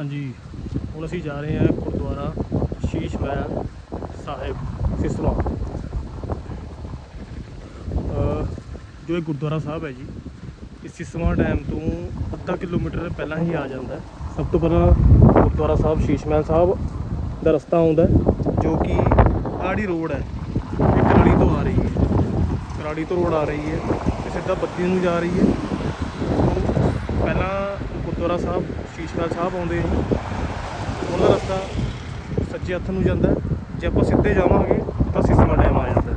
ਹਾਂਜੀ, ਹੁਣ ਅਸੀਂ ਜਾ ਰਹੇ ਹਾਂ ਗੁਰਦੁਆਰਾ ਸ਼ੀਸ਼ ਮਹਿਲ ਸਾਹਿਬ ਸਿਸਵਾ ਜੋ ਇਹ ਗੁਰਦੁਆਰਾ ਸਾਹਿਬ ਹੈ ਜੀ, ਇਹ ਸਿਸਵਾ ਡੈਮ ਤੋਂ ਅੱਧਾ ਕਿਲੋਮੀਟਰ ਪਹਿਲਾਂ ਹੀ ਆ ਜਾਂਦਾ ਸਭ ਤੋਂ ਪਹਿਲਾਂ ਗੁਰਦੁਆਰਾ ਸਾਹਿਬ, ਸ਼ੀਸ਼ ਮਹਿਲ ਸਾਹਿਬ ਦਾ ਰਸਤਾ ਆਉਂਦਾ ਜੋ ਕਿ ਆੜੀ ਰੋਡ ਹੈ। ਇਹ ਕਰਾੜੀ ਤੋਂ ਆ ਰਹੀ ਹੈ। ਕਰਾੜੀ ਤੋਂ ਰੋਡ ਆ ਰਹੀ ਹੈ ਤੇ ਸਿੱਧਾ ਬੱਤੀ ਨੂੰ ਜਾ ਰਹੀ ਹੈ। ਸੋ, ਪਹਿਲਾਂ ਗੁਰਦੁਆਰਾ ਸਾਹਿਬ ਸ਼ੀਸ਼ ਸਾਹਿਬ ਆਉਂਦੇ ਆ। ਉਹਨਾਂ ਦਾ ਰਸਤਾ ਸੱਜੇ ਹੱਥ ਨੂੰ ਜਾਂਦਾ ਜੇ ਆਪਾਂ ਸਿੱਧੇ ਜਾਵਾਂਗੇ ਤਾਂ ਸਿਸਮਾ ਡੈਮ ਆ ਜਾਂਦਾ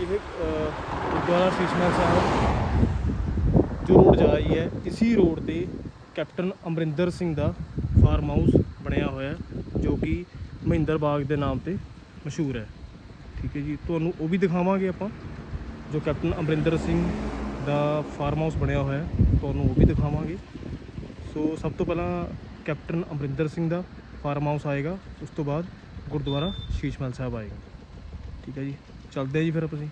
ਇਹ ਗੁਰਦੁਆਰਾ ਸ਼ੀਸ਼ ਸਾਹਿਬ ਜੋ ਰੋਡ ਜਾ ਰਹੀ ਹੈ, ਇਸੀ ਰੋਡ ਤੇ ਕੈਪਟਨ ਅਮਰਿੰਦਰ ਸਿੰਘ ਦਾ ਫਾਰਮ ਹਾਊਸ ਬਣਿਆ ਹੋਇਆ ਜੋ ਕਿ ਮਹਿੰਦਰ ਬਾਗ ਦੇ ਨਾਮ ਤੇ ਮਸ਼ਹੂਰ ਹੈ। ਠੀਕ ਹੈ ਜੀ, ਤੁਹਾਨੂੰ ਉਹ ਵੀ ਦਿਖਾਵਾਂਗੇ ਆਪਾਂ, ਜੋ ਕੈਪਟਨ ਅਮਰਿੰਦਰ ਸਿੰਘ ਦਾ ਫਾਰਮ ਹਾਊਸ ਬਣਿਆ ਹੋਇਆ ਹੈ, ਤੁਹਾਨੂੰ ਉਹ ਵੀ ਦਿਖਾਵਾਂਗੇ। ਸੋ ਸਭ ਤੋਂ ਪਹਿਲਾਂ ਕੈਪਟਨ ਅਮਰਿੰਦਰ ਸਿੰਘ ਦਾ ਫਾਰਮ ਹਾਊਸ ਆਏਗਾ, ਉਸ ਤੋਂ ਬਾਅਦ ਗੁਰਦੁਆਰਾ ਸ਼ੀਸ਼ ਮਹਿਲ ਸਾਹਿਬ ਆਏਗਾ। ਠੀਕ ਹੈ ਜੀ, ਚੱਲਦੇ ਆ ਜੀ ਫਿਰ ਆਪਾਂ ਜੀ।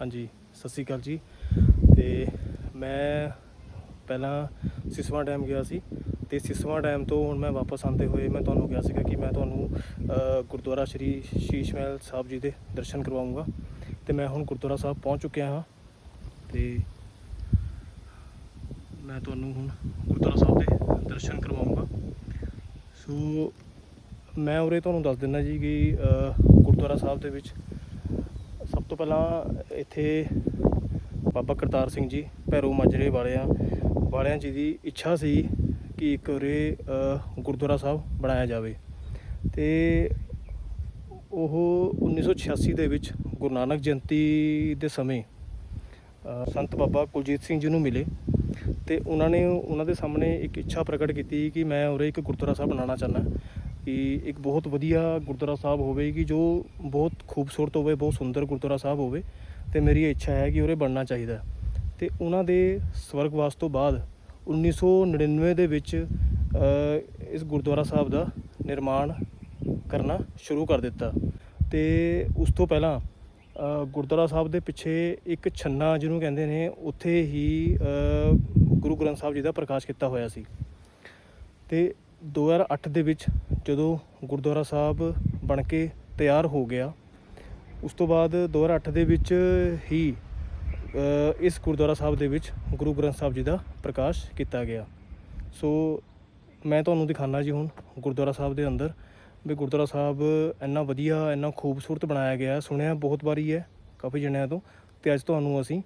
ਹਾਂਜੀ, ਸਤਿ ਸ਼੍ਰੀ ਅਕਾਲ ਜੀ। ਤੇ ਮੈਂ ਪਹਿਲਾਂ ਸਿਸਵਾ ਡੈਮ ਗਿਆ ਸੀ ਤੇ ਸਿਸਵਾ ਡੈਮ ਤੋਂ ਹੁਣ ਮੈਂ ਵਾਪਸ ਆਉਂਦੇ ਹੋਏ ਮੈਂ ਤੁਹਾਨੂੰ ਕਿਹਾ ਸੀਗਾ ਕਿ ਮੈਂ ਤੁਹਾਨੂੰ ਗੁਰਦੁਆਰਾ ਸ਼੍ਰੀ ਸ਼ੀਸ਼ ਮਹਿਲ ਸਾਹਿਬ ਜੀ ਦੇ ਦਰਸ਼ਨ ਕਰਵਾਉਂਗਾ। ਤੇ ਮੈਂ ਹੁਣ ਗੁਰਦੁਆਰਾ ਸਾਹਿਬ ਪਹੁੰਚ ਚੁੱਕਿਆ ਹਾਂ। ਤੇ ਮੈਂ ਤੁਹਾਨੂੰ ਹੁਣ ਗੁਰਦੁਆਰਾ ਸਾਹਿਬ ਦੇ ਦਰਸ਼ਨ ਕਰਵਾਉਂਗਾ। ਸੋ ਮੈਂ ਉਰੇ ਤੁਹਾਨੂੰ ਦੱਸ ਦਿੰਦਾ ਜੀ ਕਿ ਗੁਰਦੁਆਰਾ ਸਾਹਿਬ ਦੇ ਵਿੱਚ ਤੋਂ ਪਹਿਲਾਂ ਇੱਥੇ ਬਾਬਾ ਕਰਤਾਰ ਸਿੰਘ ਜੀ ਭੈਰੋ ਮਾਜਰੇ ਵਾਲਿਆਂ ਵਾਲਿਆਂ ਜੀ ਦੀ ਇੱਛਾ ਸੀ ਕਿ ਇੱਕ ਉਰੇ ਗੁਰਦੁਆਰਾ ਸਾਹਿਬ ਬਣਾਇਆ ਜਾਵੇ। ਤੇ ਉਹ 1986 ਦੇ ਵਿੱਚ ਗੁਰੂ ਨਾਨਕ ਜਯੰਤੀ ਦੇ ਸਮੇਂ ਸੰਤ ਬਾਬਾ ਕੁਲਜੀਤ ਸਿੰਘ ਜੀ ਨੂੰ ਮਿਲੇ। ਤੇ ਉਹਨਾਂ ਨੇ, ਉਹਨਾਂ ਦੇ ਸਾਹਮਣੇ ਇੱਕ ਇੱਛਾ ਪ੍ਰਗਟ ਕੀਤੀ ਕਿ ਮੈਂ ਉਰੇ ਇੱਕ ਗੁਰਦੁਆਰਾ ਸਾਹਿਬ ਬਣਾਉਣਾ ਚਾਹੁੰਦਾ। ਕਿ ਇੱਕ ਬਹੁਤ ਵਧੀਆ ਗੁਰਦੁਆਰਾ ਸਾਹਿਬ ਹੋਵੇਗੀ, ਜੋ ਬਹੁਤ ਖੂਬਸੂਰਤ ਹੋਵੇ, ਬਹੁਤ ਸੁੰਦਰ ਗੁਰਦੁਆਰਾ ਸਾਹਿਬ ਹੋਵੇ, ਤੇ ਮੇਰੀ ਇਹ ਇੱਛਾ ਹੈ ਕਿ ਉਰੇ ਬਣਨਾ ਚਾਹੀਦਾ ਹੈ। ਤੇ ਉਹਨਾਂ ਦੇ ਸਵਰਗਵਾਸ ਤੋਂ ਬਾਅਦ 1999 ਦੇ ਵਿੱਚ ਇਸ ਗੁਰਦੁਆਰਾ ਸਾਹਿਬ ਦਾ ਨਿਰਮਾਣ ਕਰਨਾ ਸ਼ੁਰੂ ਕਰ ਦਿੱਤਾ ਤੇ ਉਸ ਤੋਂ ਪਹਿਲਾਂ ਗੁਰਦੁਆਰਾ ਸਾਹਿਬ ਦੇ ਪਿੱਛੇ ਇੱਕ ਛੰਨਾ ਜਿਹਨੂੰ ਕਹਿੰਦੇ ਨੇ, ਉੱਥੇ ਹੀ ਗੁਰੂ ਗ੍ਰੰਥ ਸਾਹਿਬ ਜੀ ਦਾ ਪ੍ਰਕਾਸ਼ ਕੀਤਾ ਹੋਇਆ ਸੀ ਤੇ 2008 ਦੇ ਵਿੱਚ ਜਦੋਂ ਗੁਰਦੁਆਰਾ ਸਾਹਿਬ ਬਣ ਕੇ ਤਿਆਰ ਹੋ ਗਿਆ, ਉਸ ਤੋਂ ਬਾਅਦ 2008 ਦੇ ਵਿੱਚ ਹੀ ਇਸ ਗੁਰਦੁਆਰਾ ਸਾਹਿਬ ਦੇ ਵਿੱਚ ਗੁਰੂ ਗ੍ਰੰਥ ਸਾਹਿਬ ਜੀ ਦਾ ਪ੍ਰਕਾਸ਼ ਕੀਤਾ ਗਿਆ। ਸੋ ਮੈਂ ਤੁਹਾਨੂੰ ਦਿਖਾਣਾ ਜੀ ਹੁਣ ਗੁਰਦੁਆਰਾ ਸਾਹਿਬ ਦੇ ਅੰਦਰ ਵੀ ਗੁਰਦੁਆਰਾ ਸਾਹਿਬ ਇੰਨਾ ਵਧੀਆ, ਇੰਨਾ ਖੂਬਸੂਰਤ ਬਣਾਇਆ ਗਿਆ ਸੁਣਿਆ ਬਹੁਤ ਵਾਰੀ ਹੈ, ਕਾਫੀ ਜਣਿਆਂ ਤੋਂ। ਤੇ ਅੱਜ ਤੁਹਾਨੂੰ ਅਸੀਂ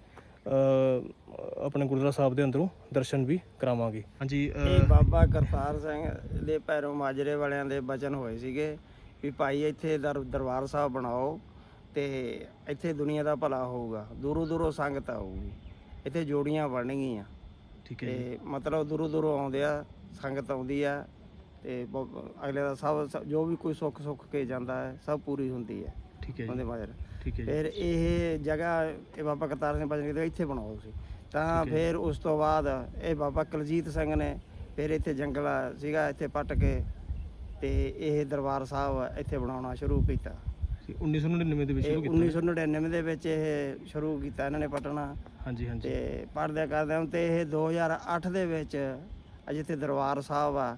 ਆਪਣੇ ਗੁਰਦੁਆਰਾ ਸਾਹਿਬ ਦੇ ਅੰਦਰੋਂ ਦਰਸ਼ਨ ਵੀ ਕਰਾਵਾਂਗੇ। ਹਾਂਜੀ ਇਹ ਬਾਬਾ ਕਰਤਾਰ ਸਿੰਘ ਦੇ ਪੈਰੋਂ ਮਾਜਰੇ ਵਾਲਿਆਂ ਦੇ ਬਚਨ ਹੋਏ ਸੀਗੇ ਵੀ ਭਾਈ ਇੱਥੇ ਦਰ- ਦਰਬਾਰ ਸਾਹਿਬ ਬਣਾਓ ਤੇ ਇੱਥੇ ਦੁਨੀਆ ਦਾ ਭਲਾ ਹੋਊਗਾ ਦੂਰੋਂ ਦੂਰੋਂ ਸੰਗਤ ਆਊਗੀ ਇੱਥੇ ਜੋੜੀਆਂ ਬਣਨਗੀਆਂ। ਠੀਕ ਹੈ ਜੀ। ਤੇ ਮਤਲਬ ਦੂਰੋਂ ਦੂਰੋਂ ਆਉਂਦੇ ਆ ਸੰਗਤ ਆਉਂਦੀ ਆ ਤੇ ਅਗਲੇ ਦਾ ਸਭ ਸਭ- ਜੋ ਵੀ ਕੋਈ ਸੁੱਖ ਸੁੱਖ ਕੇ ਜਾਂਦਾ ਹੈ ਸਭ ਪੂਰੀ ਹੁੰਦੀ ਹੈ। ਠੀਕ ਹੈ ਉਹਦੇ ਜੀ ਮਾਜਰ ਠੀਕ ਹੈ ਜੀ। ਫਿਰ ਇਹ ਜਗ੍ਹਾ ਇਹ ਬਾਬਾ ਕਰਤਾਰ ਸਿੰਘ ਬਚਨ ਕਹਿੰਦੇ ਇੱਥੇ ਬਣਾਓ ਸੀ ਤਾਂ ਹੈ। ਫਿਰ ਉਸ ਤੋਂ ਬਾਅਦ ਇਹ ਬਾਬਾ ਕੁਲਜੀਤ ਸਿੰਘ ਨੇ ਫਿਰ ਇੱਥੇ ਜੰਗਲ ਸੀਗਾ ਇੱਥੇ ਪੱਟ ਕੇ ਤੇ ਇਹ ਦਰਬਾਰ ਸਾਹਿਬ ਇੱਥੇ ਬਣਾਉਣਾ ਸ਼ੁਰੂ ਕੀਤਾ। ਜੀ, 1999 ਦੇ ਵਿੱਚ ਇਹ ਸ਼ੁਰੂ ਕੀਤਾ 1999 ਦੇ ਵਿੱਚ ਇਹ ਸ਼ੁਰੂ ਕੀਤਾ ਇਹਨਾਂ ਨੇ ਪਟਣਾ ਹਾਂਜੀ ਹਾਂਜੀ। ਤੇ ਪੜਦਿਆਂ ਕਰਦਿਆਂ ਤੇ ਇਹ 2008 ਦੇ ਵਿੱਚ ਅਜੇ ਇੱਥੇ ਦਰਬਾਰ ਸਾਹਿਬ ਆ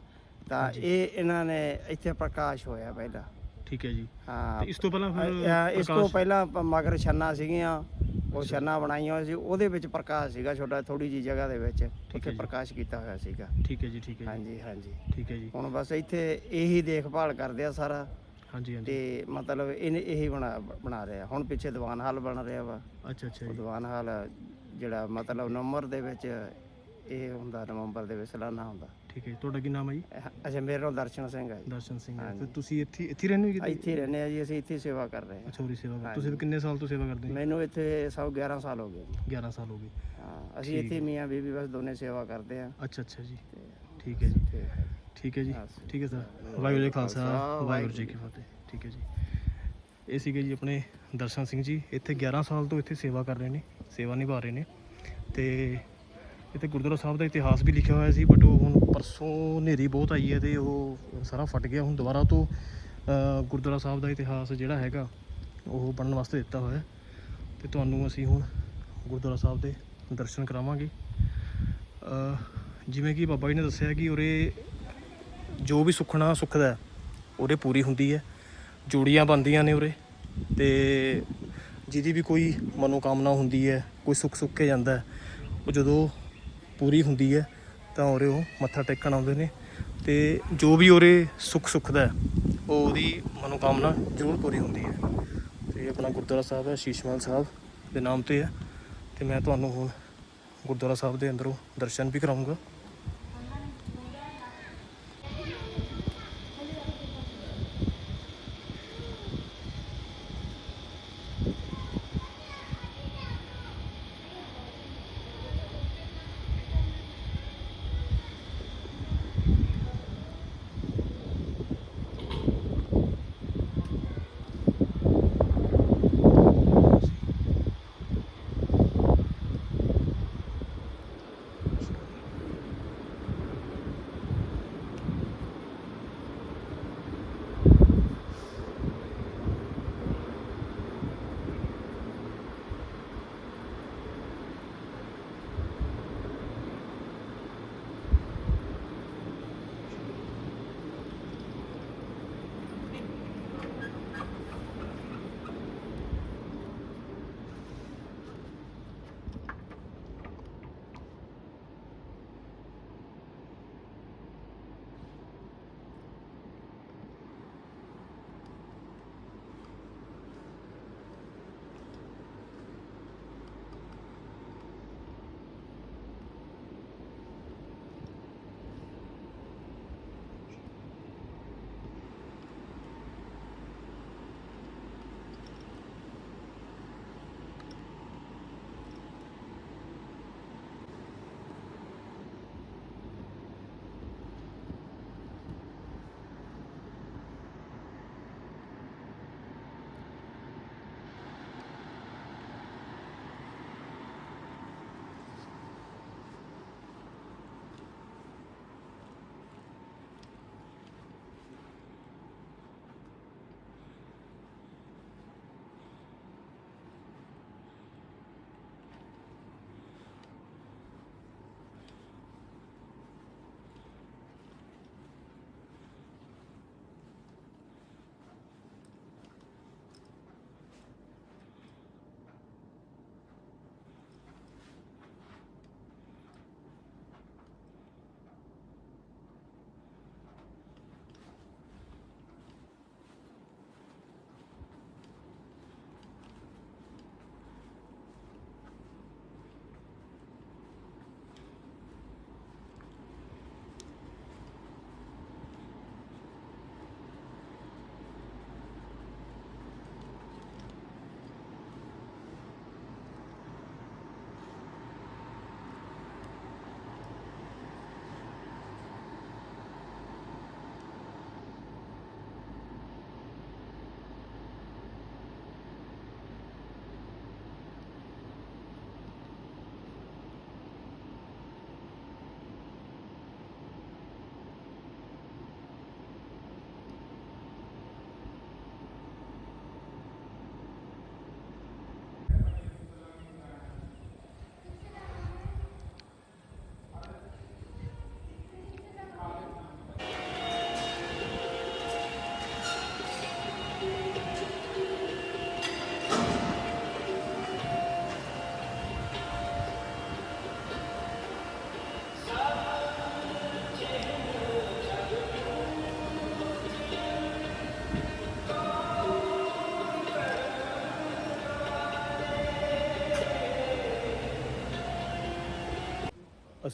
ਤਾਂ। ਇਹ ਇਹਨਾਂ ਨੇ ਇੱਥੇ ਪ੍ਰਕਾਸ਼ ਹੋਇਆ ਪਹਿਲਾਂ। ਠੀਕ ਹੈ ਜੀ। ਹਾਂ ਤੇ ਇਸ ਤੋਂ ਪਹਿਲਾਂ ਫਿਰ ਅ- ਇਸ ਤੋਂ ਪ੍ਰਕਾਸ਼- ਪਹਿਲਾਂ ਮਗਰ ਛੰਨਾ ਸੀਗੀਆਂ ਉਹ ਛੰਨਾ ਬਣਾਈਆਂ ਹੋਈਆਂ ਸੀ ਉਹਦੇ ਵਿੱਚ ਪ੍ਰਕਾਸ਼ ਸੀਗਾ ਛੋਟਾ ਥੋੜੀ ਜੀ ਜਗ੍ਹਾ ਦੇ ਵਿੱਚ ਉੱਥੇ ਜੀ। ਪ੍ਰਕਾਸ਼ ਕੀਤਾ ਹੋਇਆ ਸੀਗਾ। ਠੀਕ ਹੈ ਜੀ ਠੀਕ ਹੈ ਜੀ। ਹਾਂਜੀ ਹਾਂਜੀ। ਠੀਕ ਹੈ ਜੀ। ਹੁਣ ਬਸ ਇੱਥੇ ਇਹੀ ਦੇਖਭਾਲ ਕਰਦੇ ਆ ਸਾਰਾ। ਹਾਂਜੀ ਹਾਂਜੀ। ਤੇ ਮਤਲਬ ਇਹਨੇ ਇਹੀ ਬਣਾ ਬਣਾ ਰਿਹਾ ਹੁਣ ਪਿੱਛੇ ਦੀਵਾਨ ਹਾਲ ਬਣ ਰਿਹਾ ਵਾ। ਅੱਛਾ ਅੱਛਾ ਉਹ ਜੀ। ਦੀਵਾਨ ਹਾਲ ਜਿਹੜਾ ਮਤਲਬ ਨਵੰਬਰ ਦੇ ਵਿੱਚ ਇਹ ਹੁੰਦਾ ਨਵੰਬਰ ਦੇ ਵਿੱਚ ਸਾਲਾਨਾ ਹੁੰਦਾ। ਠੀਕ ਹੈ ਜੀ। ਤੁਹਾਡਾ ਕੀ ਨਾਮ ਹੈ ਜੀ? ਅੱਛਾ ਮੇਰਾ ਨਾਮ ਦਰਸ਼ਨ ਸਿੰਘ ਹੈ ਜੀ। ਦਰਸ਼ਨ ਸਿੰਘ ਹੈ। ਤੇ। ਤੁਸੀਂ ਇੱਥੇ ਇੱਥੇ ਰਹਿੰਦੇ ਹੋ ਕਿਤੇ ਇੱਥੇ? ਹੀ ਰਹਿੰਦੇ ਆ ਜੀ ਅਸੀਂ ਇੱਥੇ ਹੀ ਸੇਵਾ ਕਰ ਰਹੇ ਹਾਂ। ਅੱਛਾ ਉਰੀ ਸੇਵਾ ਕਰ। ਤੁਸੀਂ ਕਿੰਨੇ ਸਾਲ ਤੋਂ ਸੇਵਾ ਕਰਦੇ ਹੋ? ਮੈਨੂੰ ਇੱਥੇ ਸਭ 11 ਸਾਲ ਹੋ ਗਏ ਜੀ। 11 ਸਾਲ ਹੋ ਗਏ। ਹਾਂ ਅਸੀਂ ਇੱਥੇ। ਮੀਆਂ ਬੀਬੀ ਬਸ ਦੋਨੇ ਸੇਵਾ ਕਰਦੇ ਆ ਅੱਛਾ ਅੱਛਾ ਜੀ। ਠੀਕ ਹੈ ਜੀ। ਤੇ ਠੀਕ ਹੈ ਜੀ। ਠੀਕ ਹੈ ਸਰ। ਵਾਹਿਗੁਰੂ ਜੀ ਕਾ ਖਾਲਸਾ ਵਾਹਿਗੁਰੂ ਜੀ ਕੀ ਫਤਿਹ। ਠੀਕ ਹੈ ਜੀ। ਇਹ ਸੀਗੇ ਜੀ ਆਪਣੇ ਦਰਸ਼ਨ ਸਿੰਘ ਜੀ। ਇੱਥੇ 11 ਸਾਲ ਤੋਂ ਇੱਥੇ ਸੇਵਾ ਕਰ ਰਹੇ ਨੇ। ਸੇਵਾ ਨਿਭਾ ਰਹੇ ਨੇ। ਤੇ ਇੱਥੇ ਗੁਰਦੁਆਰਾ ਸਾਹਿਬ ਦਾ ਇਤਿਹਾਸ ਵੀ ਲਿਖਿਆ ਹੋਇਆ ਸੀ ਬਟ ਉਹ ਹੁਣ ਪਰਸੋਂ ਹਨੇਰੀ ਬਹੁਤ ਆਈ ਹੈ ਤੇ ਉਹ ਸਾਰਾ ਫਟ ਗਿਆ। ਹੁਣ ਦੁਬਾਰਾ ਤੋਂ ਗੁਰਦੁਆਰਾ ਸਾਹਿਬ ਦਾ ਇਤਿਹਾਸ ਜਿਹੜਾ ਹੈਗਾ, ਉਹ ਬਣਨ ਵਾਸਤੇ ਦਿੱਤਾ ਹੋਇਆ ਹੈ। ਤੇ ਤੁਹਾਨੂੰ ਅਸੀਂ ਹੁਣ ਗੁਰਦੁਆਰਾ ਸਾਹਿਬ ਦੇ ਦਰਸ਼ਨ ਕਰਾਵਾਂਗੇ। ਜਿਵੇਂ ਕਿ ਬਾਬਾ ਜੀ ਨੇ ਦੱਸਿਆ ਕਿ ਉਰੇ ਜੋ ਵੀ ਸੁਖਣਾ ਸੁਖਦਾ ਉਰੇ ਪੂਰੀ ਹੁੰਦੀ ਹੈ। ਜੋੜੀਆਂ ਬਣਦੀਆਂ ਨੇ ਉਰੇ ਤੇ ਜਿਹਦੀ ਵੀ ਕੋਈ ਮਨੋਕਾਮਨਾ ਹੁੰਦੀ ਹੈ, ਕੋਈ ਸੁੱਖ ਸੁੱਖ ਕੇ ਜਾਂਦਾ ਉਹ ਜਦੋਂ ਪੂਰੀ ਹੁੰਦੀ ਹੈ, ਤਾਂ ਉਰੇ ਉਹ ਮੱਥਾ ਟੇਕਣ ਆਉਂਦੇ ਨੇ ਤੇ ਜੋ ਵੀ ਉਰੇ ਸੁੱਖ ਸੁੱਖਦਾ ਹੈ, ਉਹ ਉਹਦੀ ਮਨੋਕਾਮਨਾ ਜ਼ਰੂਰ ਪੂਰੀ ਹੁੰਦੀ ਹੈ। ਤੇ ਆਪਣਾ ਗੁਰਦੁਆਰਾ ਸਾਹਿਬ ਹੈ ਸ਼ੀਸ਼ਮਹਿਲ ਸਾਹਿਬ ਦੇ ਨਾਮ ਤੇ ਹੈ। ਤੇ ਮੈਂ ਤੁਹਾਨੂੰ ਹੁਣ ਗੁਰਦੁਆਰਾ ਸਾਹਿਬ ਦੇ ਅੰਦਰੋਂ ਦਰਸ਼ਨ ਵੀ ਕਰਾਉਂਗਾ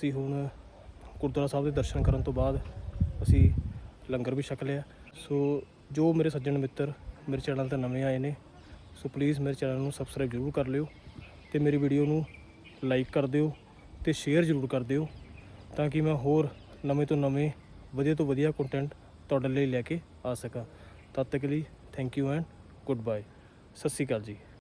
ਅਸੀਂ ਹੁਣ ਗੁਰਦੁਆਰਾ ਸਾਹਿਬ ਦੇ ਦਰਸ਼ਨ ਕਰਨ ਤੋਂ ਬਾਅਦ ਅਸੀਂ ਲੰਗਰ ਵੀ ਛਕ ਲਿਆ। ਸੋ ਜੋ ਮੇਰੇ ਸੱਜਣ ਮਿੱਤਰ ਮੇਰੇ ਚੈਨਲ ਤੇ ਨਵੇਂ ਆਏ ਨੇ, ਸੋ ਪਲੀਜ਼ ਮੇਰੇ ਚੈਨਲ ਨੂੰ ਸਬਸਕ੍ਰਾਈਬ ਜ਼ਰੂਰ ਕਰ ਲਿਓ ਤੇ ਮੇਰੀ ਵੀਡੀਓ ਨੂੰ ਲਾਈਕ ਕਰ ਦਿਓ ਤੇ ਸ਼ੇਅਰ ਜ਼ਰੂਰ ਕਰ ਦਿਓ ਤਾਂ ਕਿ ਮੈਂ ਹੋਰ ਨਵੇਂ ਤੋਂ ਨਵੇਂ, ਵਧੀਆ ਤੋਂ ਵਧੀਆ ਕੰਟੈਂਟ ਤੁਹਾਡੇ ਲਈ ਲੈ ਕੇ ਆ ਸਕਾਂ। ਤਦ ਤੱਕ ਲਈ thank thank you and good bye Sat Sri Akal ਜੀ।